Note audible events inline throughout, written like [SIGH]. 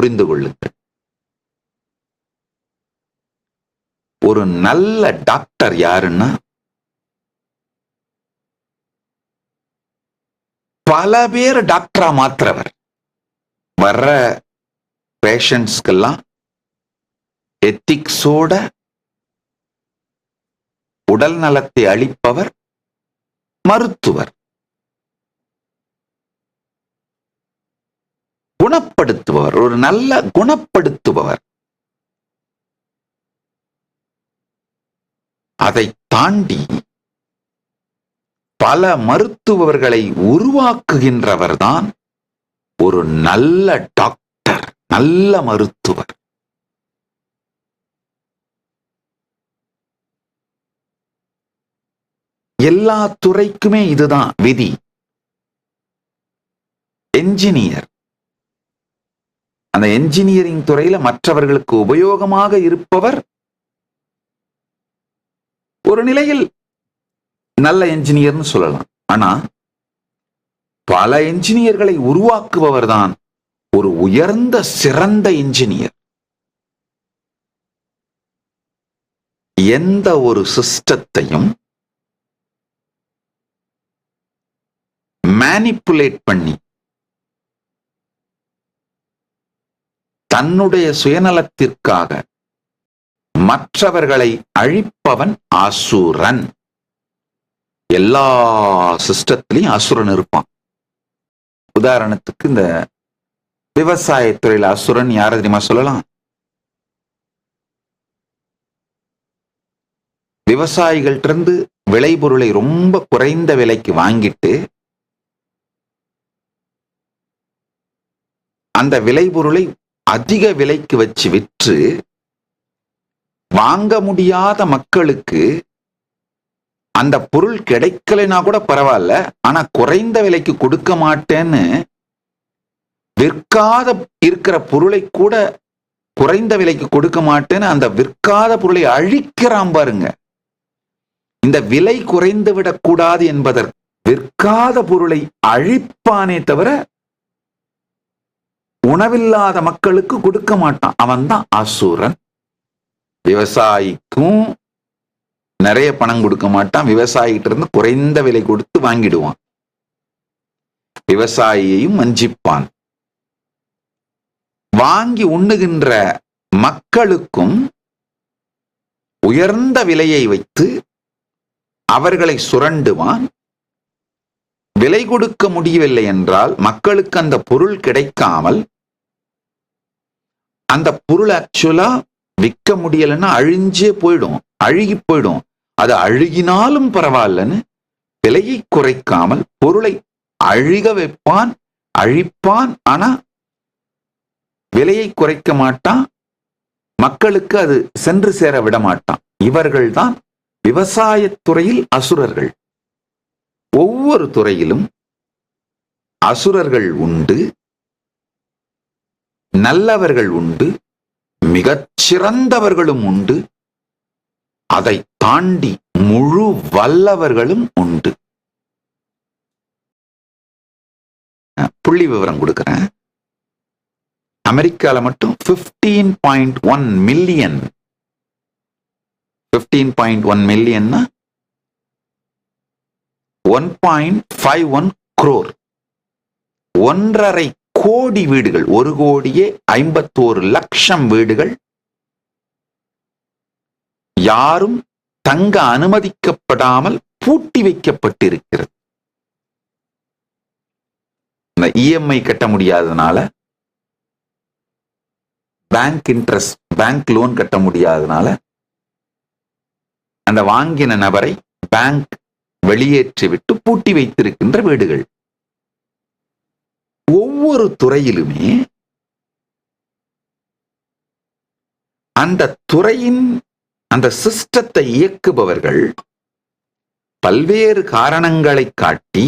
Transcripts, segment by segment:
புரிந்து கொள்ளுங்கள் ஒரு நல்ல டாக்டர் யாருன்னா பல பேர் டாக்டரா மாத்துறவர். வர்ற பேஷண்ட்ஸ்க்கெல்லாம் எத்திக்ஸோட உடல் நலத்தை அளிப்பவர் மருத்துவர். குணப்படுத்துபவர் ஒரு நல்ல குணப்படுத்துபவர். அதை தாண்டி பல மருத்துவர்களை உருவாக்குகின்றவர்தான் ஒரு நல்ல டாக்டர் நல்ல மருத்துவர். எல்லா துறைக்குமே இதுதான் விதி. என்ஜினியர் அந்த என்ஜினியரிங் துறையில மற்றவர்களுக்கு உபயோகமாக இருப்பவர் ஒரு நிலையில் நல்ல என்ஜினியர்னு சொல்லலாம். ஆனா பல என்ஜினியர்களை உருவாக்குபவர் தான் ஒரு உயர்ந்த சிறந்த என்ஜினியர் எந்த ஒரு சிஸ்டத்தையும் மேனிப்புலேட் பண்ணி தன்னுடைய சுயநலத்திற்காக மற்றவர்களை அழிப்பவன் அசுரன். எல்லா சிஸ்டத்திலையும் அசுரன் இருப்பான். உதாரணத்துக்கு இந்த விவசாயத்துறையில் அசுரன் யார தெரியுமா சொல்லலாம்? விவசாயிகள்ட்ட இருந்து விளைபொருளை ரொம்ப குறைந்த விலைக்கு வாங்கிட்டு அந்த விளைபொருளை அதிக விலைக்கு வச்சு விற்று வாங்க முடியாத மக்களுக்கு அந்த பொருள் கிடைக்கலைனா கூட பரவாயில்ல ஆனா குறைந்த விலைக்கு கொடுக்க மாட்டேன்னு விற்காத இருக்கிற பொருளை கூட குறைந்த விலைக்கு கொடுக்க மாட்டேன்னு அந்த விற்காத பொருளை அழிக்கிறான் பாருங்க. இந்த விலை குறைந்து விடக்கூடாது என்பதற்கு விற்காத பொருளை அழிப்பானே தவிர உணவில்லாத மக்களுக்கு கொடுக்க மாட்டான். அவன் தான் அசுரன் விவசாயிக்கும் நிறைய பணம் கொடுக்க மாட்டான். விவசாயிகிட்ட இருந்து குறைந்த விலை கொடுத்து வாங்கிடுவான். விவசாயியையும் வஞ்சிப்பான். வாங்கி உண்ணுகின்ற மக்களுக்கும் உயர்ந்த விலையை வைத்து அவர்களை சுரண்டுவான். விலை கொடுக்க முடியவில்லை என்றால் மக்களுக்கு அந்த பொருள் கிடைக்காமல் அந்த பொருள் ஆக்சுவலா விற்க முடியலைன்னா அழிஞ்சே போயிடும் அழுகி போயிடும். அது அழுகினாலும் பரவாயில்லன்னு விலையை குறைக்காமல் பொருளை அழுக வைப்பான் அழிப்பான். ஆனா விலையை குறைக்க மாட்டான் மக்களுக்கு அது சென்று சேர விட மாட்டான். இவர்கள்தான் விவசாயத்துறையில் அசுரர்கள். ஒவ்வொரு துறையிலும் அசுரர்கள் உண்டு நல்லவர்கள் உண்டு மிகச் சிறந்தவர்களும் உண்டு. அதை தாண்டி முழு வல்லவர்களும் உண்டு. புள்ளி விவரம் கொடுக்கிறேன். அமெரிக்கால மட்டும் fifteen point one million fifteen point one மில்லியன்னா one point five one crore ஒன்றரை கோடி வீடுகள் ஒரு கோடியே ஐம்பத்தோரு லட்சம் வீடுகள். யாரும் தங்க அனுமதிக்கப்படாமல் பூட்டி வைக்கப்பட்டிருக்கிறது. இந்த இஎம்ஐ கட்ட முடியாததுனால பேங்க் இன்ட்ரெஸ்ட் பேங்க் லோன் கட்ட முடியாததுனால அந்த வாங்கின நபரை பேங்க் வெளியேற்றிவிட்டு பூட்டி வைத்திருக்கின்ற வீடுகள். ஒவ்வொரு துறையிலுமே அந்த துறையின் அந்த சிஸ்டத்தை இயக்குபவர்கள் பல்வேறு காரணங்களை காட்டி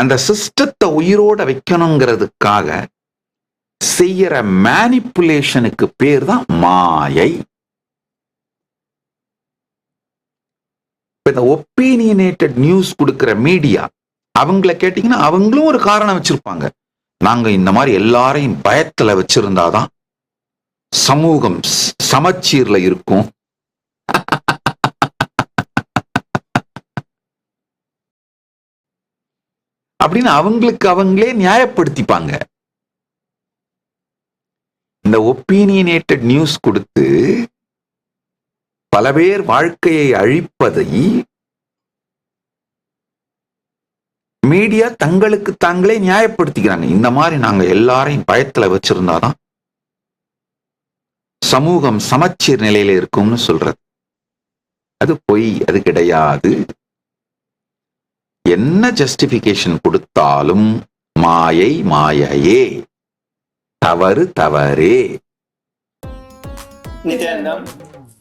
அந்த சிஸ்டத்தை உயிரோட வைக்கணுங்கிறதுக்காக செய்யற மேனிப்புலேஷனுக்கு பேர் தான் மாயை. இந்த ஒப்பீனியனேட்டட் நியூஸ் கொடுக்குற மீடியா அவங்கள கேட்டீங்கன்னா அவங்களும் ஒரு காரணம் வச்சிருப்பாங்க. நாங்க இந்த மாதிரி எல்லாரையும் பயத்துல வச்சிருந்தாதான் சமூகம் சமச்சீரில் சமச்சீர்ல இருக்கும். [LAUGHS] அப்படின்னு அவங்களுக்கு அவங்களே நியாயப்படுத்திப்பாங்க. இந்த ஒப்பீனியனேட்டட் நியூஸ் கொடுத்து பல பேர் வாழ்க்கையை அழிப்பதை மீடியா தங்களுக்கு தாங்களே நியாயப்படுத்திக்கிறாங்க. இந்த மாதிரி நாங்க எல்லாரையும் பயத்துல வச்சிருந்தாதான் சமூகம் சமச்சீர் நிலையில இருக்கும்னு சொல்றது. அது பொய் அது கிடையாது. என்ன ஜஸ்டிபிகேஷன் கொடுத்தாலும் மாயை மாயையே. தவறு தவறே.